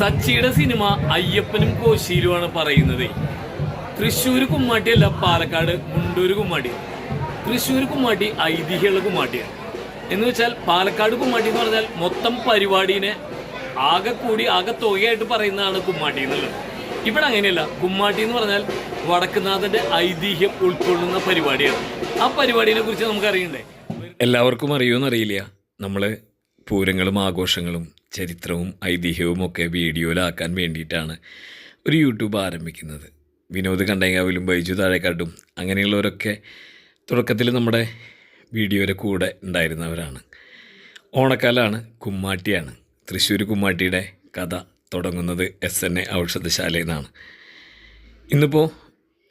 സച്ചിയുടെ സിനിമ അയ്യപ്പനും കോശിയിലുമാണ് പറയുന്നത്. തൃശ്ശൂർ കുമ്മാട്ടിയല്ല പാലക്കാട് മുണ്ടൂർ കുമ്മാട്ടി. തൃശ്ശൂർ കുമ്മാട്ടി ഐതിഹ്യമുള്ള കുമ്മാട്ടിയാണ്. എന്ന് വെച്ചാൽ പാലക്കാട് കുമ്മാട്ടി എന്ന് പറഞ്ഞാൽ മൊത്തം പരിപാടീനെ ആകെ കൂടി ആകെ തുകയായിട്ട് പറയുന്നതാണ് കുമ്മാട്ടി എന്നുള്ളത്. ഇവിടെ അങ്ങനെയല്ല. കുമ്മാട്ടി എന്ന് പറഞ്ഞാൽ വടക്കുനാഥന്റെ ഐതിഹ്യം ഉൾക്കൊള്ളുന്ന പരിപാടിയാണ്. ആ പരിപാടിയെ കുറിച്ച് നമുക്ക് അറിയണ്ടേ എല്ലാവർക്കും അറിയുമെന്നറിയില്ല. നമ്മൾ പൂരങ്ങളും ആഘോഷങ്ങളും ചരിത്രവും ഐതിഹ്യവും ഒക്കെ വീഡിയോയിലാക്കാൻ വേണ്ടിയിട്ടാണ് ഒരു യൂട്യൂബ് ആരംഭിക്കുന്നത്. വിനോദ് കണ്ടേങ്കാവിലും ബൈജു താഴെക്കാട്ടും അങ്ങനെയുള്ളവരൊക്കെ തുടക്കത്തിൽ നമ്മുടെ വീഡിയോയുടെ കൂടെ ഉണ്ടായിരുന്നവരാണ്. ഓണക്കാലാണ് കുമ്മാട്ടിയാണ്. തൃശ്ശൂർ കുമ്മാട്ടിയുടെ കഥ തുടങ്ങുന്നത് എസ് എൻ എ ഔഷധശാലയിൽ നിന്നാണ്. ഇന്നിപ്പോൾ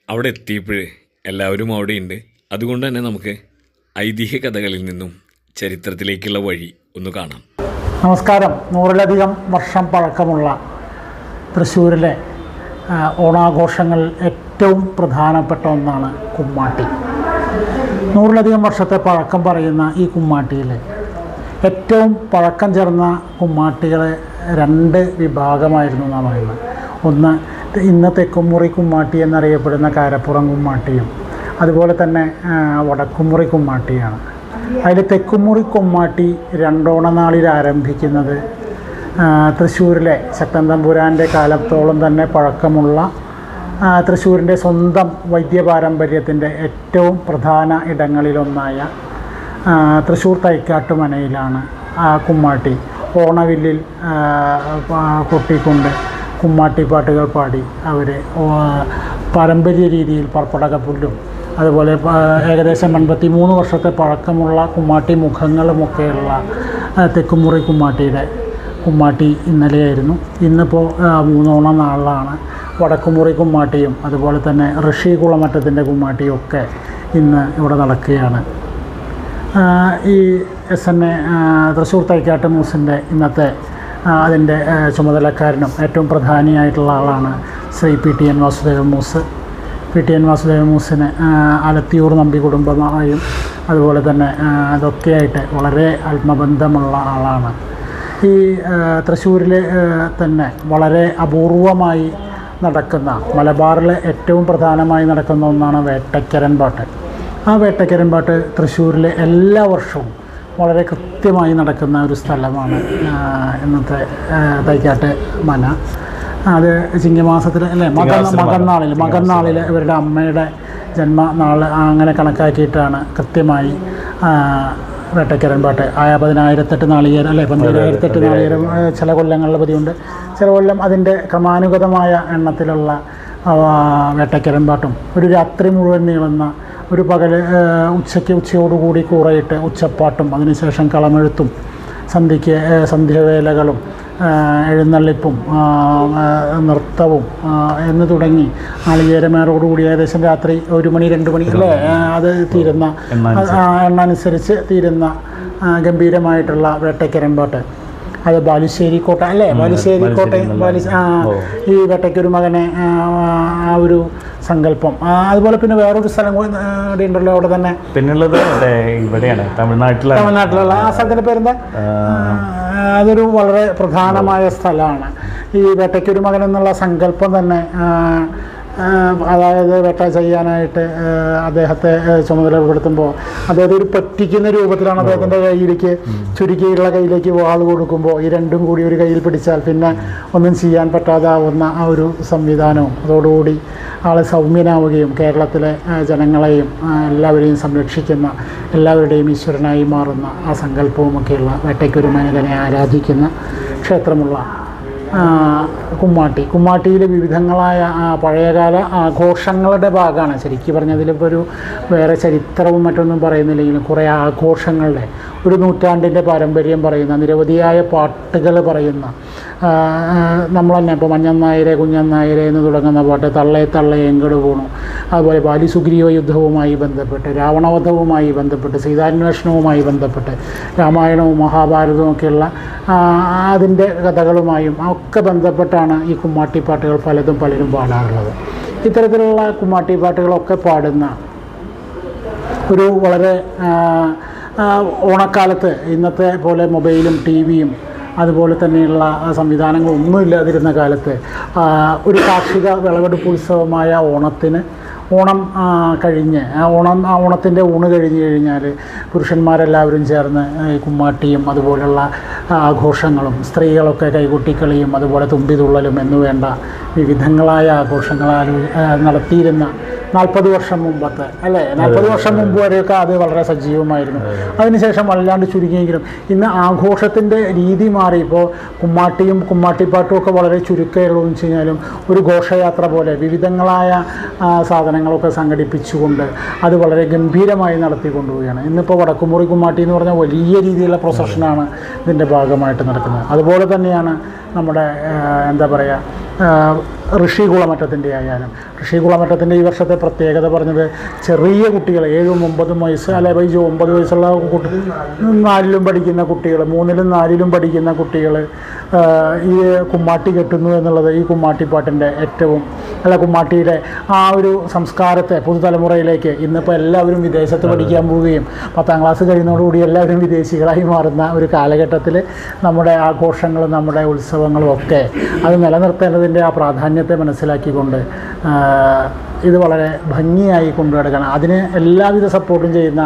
അവിടെ എത്തിയപ്പോൾ എല്ലാവരും അവിടെയുണ്ട്. അതുകൊണ്ട് തന്നെ നമുക്ക് ഐതിഹ്യ കഥകളിൽ നിന്നും ചരിത്രത്തിലേക്കുള്ള വഴി ഒന്ന് കാണാം. നമസ്കാരം. നൂറിലധികം വർഷം പഴക്കമുള്ള തൃശ്ശൂരിലെ ഓണാഘോഷങ്ങൾ ഏറ്റവും പ്രധാനപ്പെട്ട ഒന്നാണ് കുമ്മാട്ടി. നൂറിലധികം വർഷത്തെ പഴക്കം പറയുന്ന ഈ കുമ്മാട്ടിയിൽ ഏറ്റവും പഴക്കം ചേർന്ന കുമ്മാട്ടികളെ രണ്ട് വിഭാഗമായിരുന്നു എന്നാണ് പറയുന്നത്. ഒന്ന് ഇന്ന് തെക്കുമുറി കുമ്മാട്ടി എന്നറിയപ്പെടുന്ന കാരപ്പുറം കുമ്മാട്ടിയും അതുപോലെ തന്നെ വടക്കുമുറി കുമ്മാട്ടിയാണ്. അതിൽ തെക്കുമുറി കുമ്മാട്ടി രണ്ടോണനാളിൽ ആരംഭിക്കുന്നത് തൃശ്ശൂരിലെ ശക്തൻ തമ്പുരാന്റെ കാലത്തോളം തന്നെ പഴക്കമുള്ള തൃശ്ശൂരിന്റെ സ്വന്തം വൈദ്യപാരമ്പര്യത്തിന്റെ ഏറ്റവും പ്രധാന ഇടങ്ങളിലൊന്നായ തൃശ്ശൂർ തൈക്കാട്ടുമനയിലാണ് ആ കുമ്മാട്ടി. ഓണവില്ലിൽ കൊട്ടിക്കൊണ്ട് കുമ്മാട്ടി പാട്ടുകൾ പാടി അവർ പാരമ്പര്യ രീതിയിൽ പർപ്പടകപ്പുല്ലും അതുപോലെ ഏകദേശം എൺപത്തി മൂന്ന് വർഷത്തെ പഴക്കമുള്ള കുമ്മാട്ടി മുഖങ്ങളുമൊക്കെയുള്ള തെക്കുമുറി കുമ്മാട്ടിയുടെ കുമ്മാട്ടി ഇന്നലെയായിരുന്നു. ഇന്നിപ്പോൾ മൂന്നോണം നാളിലാണ്. വടക്കുമുറി കുമ്മാട്ടിയും അതുപോലെ തന്നെ ഋഷി കുളമറ്റത്തിന്റെ കുമ്മാട്ടിയും ഒക്കെ ഇന്ന് ഇവിടെ നടക്കുകയാണ്. ഈ S N A Thrissur Thaikkattu ന്യൂസിന്റെ ഇന്നത്തെ അതിന്റെ ചുമതലക്കാരനും ഏറ്റവും പ്രധാനിയായിട്ടുള്ള ആളാണ് Shri P T N Vasudeva Moos. P T N Vasudeva മൂസിന് Alathiyur Nambi കുടുംബമായും അതുപോലെ തന്നെ അതൊക്കെയായിട്ട് വളരെ ആത്മബന്ധമുള്ള ആളാണ്. ഈ തൃശ്ശൂരിൽ തന്നെ വളരെ അപൂർവമായി നടക്കുന്ന മലബാറിലെ ഏറ്റവും പ്രധാനമായി നടക്കുന്ന ഒന്നാണ് വേട്ടക്കരൻ പാട്ട്. ആ വേട്ടക്കരൻ പാട്ട് തൃശ്ശൂരിലെ എല്ലാ വർഷവും വളരെ കൃത്യമായി നടക്കുന്ന ഒരു സ്ഥലമാണ് ഇന്നത്തെ തൈക്കാട്ട് മന. അത് ചിങ്ങമാസത്തിൽ അല്ലേ? മകൻ മകന്നാളിൽ മകന്നാളിൽ ഇവരുടെ അമ്മയുടെ ജന്മനാൾ അങ്ങനെ കണക്കാക്കിയിട്ടാണ് കൃത്യമായി വേട്ടക്കരൻ പാട്ട്. ആയ പതിനായിരത്തെട്ട് നാളികേരം അല്ലെ? പതിനായിരത്തെട്ട് നാളികേരം ചില കൊല്ലങ്ങളിൽ പതിവുണ്ട്. ചില കൊല്ലം അതിന്റെ ക്രമാനുഗതമായ എണ്ണത്തിലുള്ള വേട്ടക്കരൻ പാട്ടും. ഒരു രാത്രി മുഴുവൻ നീളുന്ന ഒരു പകൽ ഉച്ചയ്ക്ക് ഉച്ചയോടുകൂടി കൂറയിട്ട് ഉച്ചപ്പാട്ടും അതിനുശേഷം കളമെഴുത്തും സന്ധ്യയ്ക്ക് സന്ധ്യവേലകളും എഴുന്നള്ളിപ്പും നൃത്തവും എന്ന് തുടങ്ങി. ആളിയേരമേറോടുകൂടി ഏകദേശം രാത്രി ഒരു മണി രണ്ട് മണി അല്ലേ? അത് തീരുന്ന എണ്ണ അനുസരിച്ച് തീരുന്ന ഗംഭീരമായിട്ടുള്ള വേട്ടക്കരമ്പാട്ട് പാട്ട് അത് ബാലുശ്ശേരി കോട്ട അല്ലേ? ബാലുശ്ശേരി കോട്ടയം ബാലു ഈ വേട്ടയ്ക്കൊരു മകനെ ആ, ഒരു സങ്കല്പം. അതുപോലെ പിന്നെ വേറൊരു സ്ഥലം കൂടി ഉണ്ടല്ലോ അവിടെ തന്നെ. പിന്നുള്ളത് ഇവിടെയാണ് തമിഴ്നാട്ടിലാണ്. തമിഴ്നാട്ടിലുള്ള ആ സ്ഥലത്തിന്റെ പേരെന്താ? അതൊരു വളരെ പ്രധാനമായ സ്ഥലമാണ്. ഈ വേട്ടയ്ക്കൊരു മകൻ എന്നുള്ള സങ്കല്പം തന്നെ അതായത് വേട്ട ചെയ്യാനായിട്ട് അദ്ദേഹത്തെ ചുമതലപ്പെടുത്തുമ്പോൾ അദ്ദേഹത്തെ ഒരു പറ്റിക്കുന്ന രൂപത്തിലാണ് അദ്ദേഹത്തിന്റെ കയ്യിലേക്ക് ചുരുക്കിയുള്ള കയ്യിലേക്ക് വാൾ കൊടുക്കുമ്പോൾ ഈ രണ്ടും കൂടി ഒരു കയ്യിൽ പിടിച്ചാൽ പിന്നെ ഒന്നും ചെയ്യാൻ പറ്റാതാവുന്ന ആ ഒരു സംവിധാനവും. അതോടുകൂടി ആൾ സൗമ്യനാവുകയും കേരളത്തിലെ ജനങ്ങളെയും എല്ലാവരെയും സംരക്ഷിക്കുന്ന എല്ലാവരുടെയും ഈശ്വരനായി മാറുന്ന ആ സങ്കല്പവുമൊക്കെയുള്ള വേട്ടയ്ക്കൊരു മനുതനെ ആരാധിക്കുന്ന ക്ഷേത്രമുള്ള കുമ്മാട്ടി. കുമ്മാട്ടിയിലെ വിവിധങ്ങളായ പഴയകാല ആഘോഷങ്ങളുടെ ഭാഗമാണ്. ശരിക്കും പറഞ്ഞാൽ അതിലിപ്പോൾ ഒരു വേറെ ചരിത്രവും മറ്റൊന്നും പറയുന്നില്ലെങ്കിലും കുറേ ആഘോഷങ്ങളുടെ ഒരു നൂറ്റാണ്ടിന്റെ പാരമ്പര്യം പറയുന്ന നിരവധിയായ പാട്ടുകൾ പറയുന്ന നമ്മൾ തന്നെ ഇപ്പോൾ മഞ്ഞൻ നായരെ കുഞ്ഞൻ നായരെ എന്ന് തുടങ്ങുന്ന പാട്ട് തള്ളേ തള്ളേ എങ്കട് പോണു. അതുപോലെ ബാലിസുഗ്രീവ യുദ്ധവുമായി ബന്ധപ്പെട്ട് രാവണവധവുമായി ബന്ധപ്പെട്ട് സീതാന്വേഷണവുമായി ബന്ധപ്പെട്ട് രാമായണവും മഹാഭാരതവും ഒക്കെയുള്ള അതിന്റെ കഥകളുമായും ഒക്കെ ബന്ധപ്പെട്ടാണ് ഈ കുമ്മാട്ടി പാട്ടുകൾ പലതും പലരും പാടാറുള്ളത്. ഇത്തരത്തിലുള്ള കുമ്മാട്ടി പാട്ടുകളൊക്കെ പാടുന്ന ഒരു വളരെ ഓണക്കാലത്ത് ഇന്നത്തെ പോലെ മൊബൈലും ടി വിയും അതുപോലെ തന്നെയുള്ള സംവിധാനങ്ങളൊന്നും ഇല്ലാതിരുന്ന കാലത്ത് ഒരു കാർഷിക വിളവെടുപ്പ് ഉത്സവമായ ഓണത്തിന് ഓണം കഴിഞ്ഞ് ഓണം ഓണത്തിന്റെ ഊണ് കഴിഞ്ഞ് കഴിഞ്ഞാൽ പുരുഷന്മാരെല്ലാവരും ചേർന്ന് കുമ്മാട്ടിയും അതുപോലുള്ള ആഘോഷങ്ങളും സ്ത്രീകളൊക്കെ കൈകൊട്ടിക്കളിയും അതുപോലെ തുമ്പിതുള്ളലും എന്നുവേണ്ട വിവിധങ്ങളായ ആഘോഷങ്ങൾ ആലോ- നടത്തിയിരുന്ന നാൽപ്പത് വർഷം മുമ്പത്തെ അല്ലേ? നാൽപ്പത് വർഷം മുമ്പ് വരെയൊക്കെ അത് വളരെ സജീവമായിരുന്നു. അതിനുശേഷം വല്ലാണ്ട് ചുരുങ്ങിയെങ്കിലും ഇന്ന് ആഘോഷത്തിന്റെ രീതി മാറി ഇപ്പോൾ കുമ്മാട്ടിയും കുമ്മാട്ടിപ്പാട്ടും ഒക്കെ വളരെ ചുരുക്കമുള്ളൂ എന്ന് വെച്ച് കഴിഞ്ഞാലും ഒരു ഘോഷയാത്ര പോലെ വിവിധങ്ങളായ സാധനങ്ങളൊക്കെ സംഘടിപ്പിച്ചുകൊണ്ട് അത് വളരെ ഗംഭീരമായി നടത്തിക്കൊണ്ടുപോവുകയാണ്. ഇന്നിപ്പോൾ വടക്കുമുറി കുമ്മാട്ടി എന്ന് പറഞ്ഞാൽ വലിയ രീതിയിലുള്ള പ്രൊസഷനാണ് ഇതിന്റെ ഭാഗമായിട്ട് നടക്കുന്നത്. അതുപോലെ തന്നെയാണ് നമ്മുടെ എന്താ പറയുക ഋഷികുളമറ്റത്തിന്റെ ആയാലും ഋഷികുളമറ്റത്തിന്റെ ഈ വർഷത്തെ പ്രത്യേകത പറഞ്ഞത് ചെറിയ കുട്ടികൾ ഏഴും ഒമ്പതും വയസ്സ് അല്ലെ വയസ്സ് ഒമ്പത് വയസ്സുള്ള കുട്ടി നാലിലും പഠിക്കുന്ന കുട്ടികൾ മൂന്നിലും നാലിലും പഠിക്കുന്ന കുട്ടികൾ ഈ കുമ്മാട്ടി കെട്ടുന്നു എന്നുള്ളത് ഈ കുമ്മാട്ടിപ്പാട്ടിന്റെ ഏറ്റവും അല്ല കുമ്മാട്ടിയുടെ ആ ഒരു സംസ്കാരത്തെ പുതുതലമുറയിലേക്ക് ഇന്നിപ്പോൾ എല്ലാവരും വിദേശത്ത് പഠിക്കാൻ പോവുകയും പത്താം ക്ലാസ് കഴിയുന്നതോടുകൂടി എല്ലാവരും വിദേശികളായി മാറുന്ന ഒരു കാലഘട്ടത്തിൽ നമ്മുടെ ആഘോഷങ്ങളും നമ്മുടെ ഉത്സവങ്ങളും ഒക്കെ അത് നിലനിർത്തേണ്ടതിന്റെ ആ പ്രാധാന്യത്തെ മനസ്സിലാക്കിക്കൊണ്ട് ഇത് വളരെ ഭംഗിയായി കൊണ്ടുനടക്കണം. അതിന് എല്ലാവിധ സപ്പോർട്ടും ചെയ്യുന്ന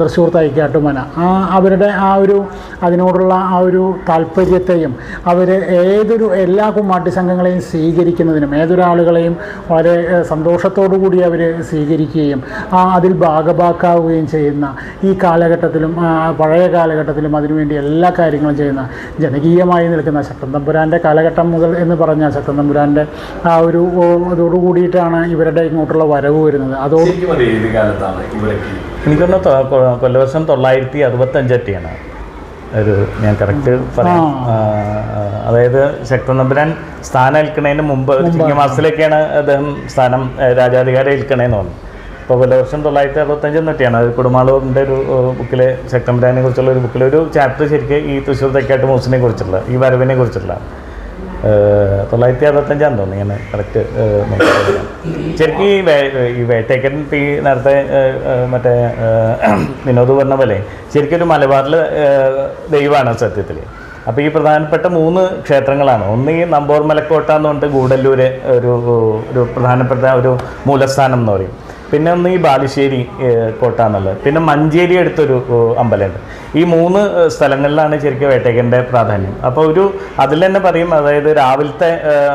തൃശ്ശൂർ തൈക്കാട്ടു മന. ആ അവരുടെ ആ ഒരു അതിനോടുള്ള ആ ഒരു താല്പര്യത്തെയും അവർ ഏതൊരു എല്ലാ കുമ്മാട്ടി സംഘങ്ങളെയും സ്വീകരിക്കുന്നതിനും ഏതൊരാളുകളെയും വളരെ സന്തോഷത്തോടു കൂടി അവർ സ്വീകരിക്കുകയും ആ അതിൽ ഭാഗഭാക്കാവുകയും ചെയ്യുന്ന ഈ കാലഘട്ടത്തിലും പഴയ കാലഘട്ടത്തിലും അതിനുവേണ്ടി എല്ലാ കാര്യങ്ങളും ചെയ്യുന്ന ജനകീയമായി നിൽക്കുന്ന ശക്തൻ തമ്പുരാന്റെ കാലഘട്ടം മുതൽ എന്ന് പറഞ്ഞാൽ ശക്തൻ തമ്പുരാന്റെ ആ ഒരു ഇതോടു കൂടിയിട്ടാണ് ഇവരുടെ ഇങ്ങോട്ടുള്ള വരവ് വരുന്നത്. ഇവിടേക്ക്? എനിക്കൊന്ന് കൊല്ലവർഷം തൊള്ളായിരത്തി അറുപത്തഞ്ചൊക്കെയാണ് ഒരു ഞാൻ കറക്റ്റ് പറയാം. അതായത് ശക്തൻ നമ്പുരാൻ സ്ഥാനം ഏൽക്കണതിന് മുമ്പ്. ചിങ്ങമാസത്തിലേക്കാണ് അദ്ദേഹം സ്ഥാനം രാജാധികാരം ഏൽക്കണേന്ന് പറഞ്ഞു അപ്പോൾ കൊല്ലവർഷം തൊള്ളായിരത്തി അറുപത്തഞ്ചെന്നൊക്കെയാണ് അത് കുടുംബാളൂറിന്റെ ഒരു ബുക്കിലെ ശക്തമ്പുരാനെ കുറിച്ചുള്ള ഒരു ബുക്കിലെ ഒരു ചാപ്റ്റർ ശരിക്കും ഈ തൃശ്ശൂർ തെക്കാട്ട് മൂസിനെ കുറിച്ചുള്ള ഈ വരവിനെ കുറിച്ചുള്ള. തൊള്ളായിരത്തി അറുപത്തഞ്ചാന്ന് തോന്നുന്നു ഇങ്ങനെ കറക്റ്റ് ശരിക്കും ഈ ഈ വേട്ടേക്കൻ പി നേരത്തെ മറ്റേ വിനോദ് പറഞ്ഞ പോലെ ശരിക്കും ഒരു മലബാറിൽ ദൈവമാണ് സത്യത്തിൽ അപ്പോൾ ഈ പ്രധാനപ്പെട്ട മൂന്ന് ക്ഷേത്രങ്ങളാണ്. ഒന്ന് ഈ നമ്പോർ മലക്കോട്ട എന്ന് പറഞ്ഞിട്ട് ഗൂഡല്ലൂര് ഒരു ഒരു പ്രധാനപ്പെട്ട ഒരു മൂലസ്ഥാനം എന്ന് പറയും. പിന്നെ ഒന്ന് ഈ ബാലുശ്ശേരി കോട്ട എന്നുള്ളത്. പിന്നെ മഞ്ചേരി അടുത്തൊരു അമ്പലമുണ്ട്. ഈ മൂന്ന് സ്ഥലങ്ങളിലാണ് ശരിക്കും വേട്ടയ്ക്കന്റെ പ്രാധാന്യം. അപ്പോൾ ഒരു അതിൽ തന്നെ പറയും അതായത് രാവിലത്തെ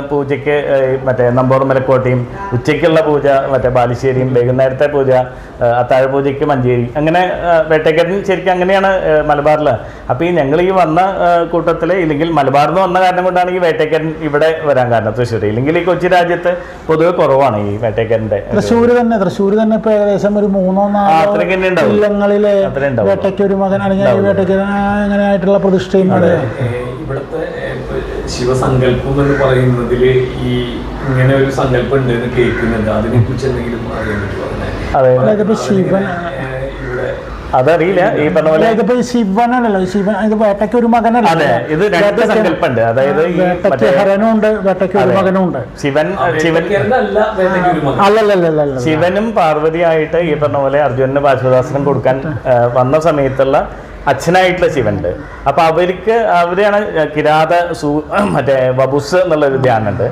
പൂജയ്ക്ക് മറ്റേ നമ്പൂർ മലക്കോട്ടയും ഉച്ചയ്ക്കുള്ള പൂജ മറ്റേ ബാലുശ്ശേരിയും വൈകുന്നേരത്തെ പൂജ അത്താഴ പൂജയ്ക്ക് മഞ്ചേരി. അങ്ങനെ വേട്ടയ്ക്കൻ ശരിക്കും അങ്ങനെയാണ് മലബാറിൽ. അപ്പോൾ ഈ ഞങ്ങൾ ഈ വന്ന കൂട്ടത്തിൽ ഇല്ലെങ്കിൽ മലബാറിൽ നിന്ന് വന്ന കാരണം കൊണ്ടാണ് ഈ വേട്ടയ്ക്കൻ ഇവിടെ വരാൻ കാരണം തൃശ്ശൂർ ഇല്ലെങ്കിൽ ഈ കൊച്ചി രാജ്യത്ത് പൊതുവെ കുറവാണ് ഈ വേട്ടയ്ക്കന്റെ തൃശ്ശൂർ തന്നെ തൃശ്ശൂർ തന്നെ ഇപ്പോൾ ഏകദേശം ഒരു മൂന്നോ നാലോ ഉണ്ടാവുള്ളൂ. വേട്ടയ്ക്ക് ഒരു മകൻ അല്ലെങ്കിൽ അങ്ങനെയായിട്ടുള്ള പ്രതിഷ്ഠയും ഇവിടുത്തെ ശിവസങ്കല്പം എന്ന് പറയുന്നതിൽ ഈ ഇങ്ങനെ ഒരു സങ്കല്പം ഉണ്ട് എന്ന് കേൾക്കുന്നുണ്ട്. അതിനെ കുറിച്ച് എന്തെങ്കിലും അറിയാൻ പറ്റുമോ അതെ. ഇപ്പൊ ശിവൻ ഇവിടെ അതറിയില്ല. ഈ പറഞ്ഞ പോലെ ഇതിപ്പോ ഈ ശിവൻ ഇത് വേട്ടയ്ക്ക് ഒരു മകനല്ല? അതെ. ഇത് രണ്ട് വേട്ടയ്ക്ക് അതായത് ഈ വേട്ടയ്ക്ക് മറ്റേ ഹരനും ഉണ്ട് വേട്ടയ്ക്ക് ഒരു. മകനും ഉണ്ട്. ശിവൻ ശിവൻ അല്ലല്ലല്ല ശിവനും പാർവതിയായിട്ട് ഈ പറഞ്ഞ പോലെ അർജുനന് പാശ്വദാസനം കൊടുക്കാൻ വന്ന സമയത്തുള്ള അച്ഛനായിട്ടുള്ള ശിവനുണ്ട്. അപ്പൊ അവർക്ക് അവരെയാണ് കിരാത സൂ മറ്റേ വബുസ് എന്നുള്ള ഒരു ധ്യാനുണ്ട്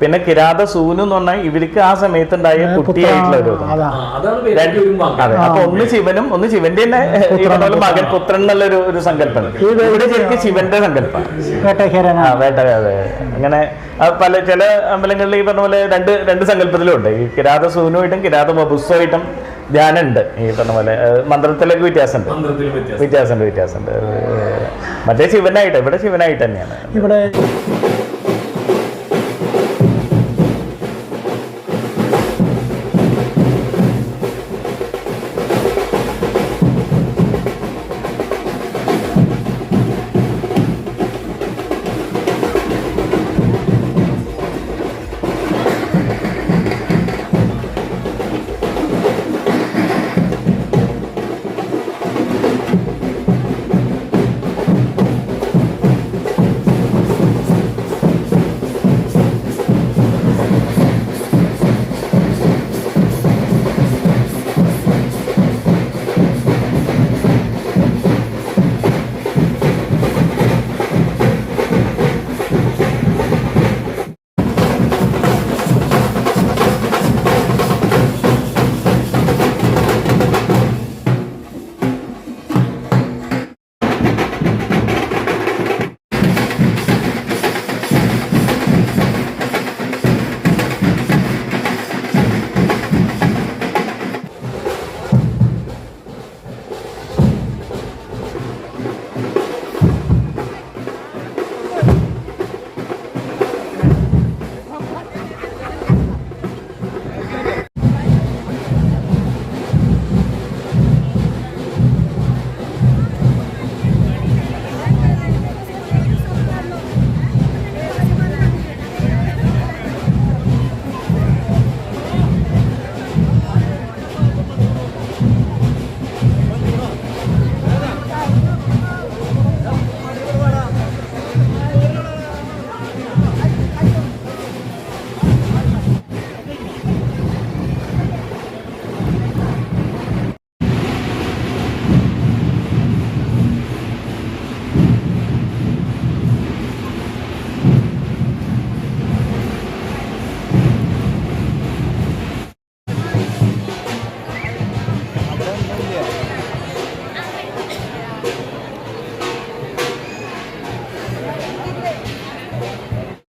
പിന്നെ കിരാത സൂനു എന്ന് പറഞ്ഞാൽ ഇവർക്ക് ആ സമയത്തുണ്ടായ കുട്ടിയായിട്ടുള്ള ഒരു. അതാ അപ്പൊ ഒന്ന് ശിവനും ഒന്ന് ശിവന്റെ തന്നെ ഈ പറഞ്ഞ പോലെ മകൻ പുത്രൻ എന്നുള്ള ഒരു സങ്കല്പം. സങ്കല്പമാണ് ഇവിടെ ശരിക്കും ശിവന്റെ സങ്കല്പം വേട്ടയ്ക്ക് ആ ഹരനാണ് വേട്ട അതെ അങ്ങനെ പല ചില അമ്പലങ്ങളിൽ ഈ പറഞ്ഞ പോലെ രണ്ട് രണ്ട് സങ്കല്പത്തിലും ഉണ്ട്. ഈ കിരാത സൂനുമായിട്ടും കിരാത ബബുസ്സുമായിട്ടും ധ്യാനമുണ്ട്. ഈ പറഞ്ഞ പോലെ മന്ത്രത്തിലേക്ക് വ്യത്യാസമുണ്ട്. വ്യത്യാസമുണ്ട് വ്യത്യാസമുണ്ട്. മറ്റേ ശിവനായിട്ട് ഇവിടെ ശിവനായിട്ട് തന്നെയാണ്. ഇവിടെ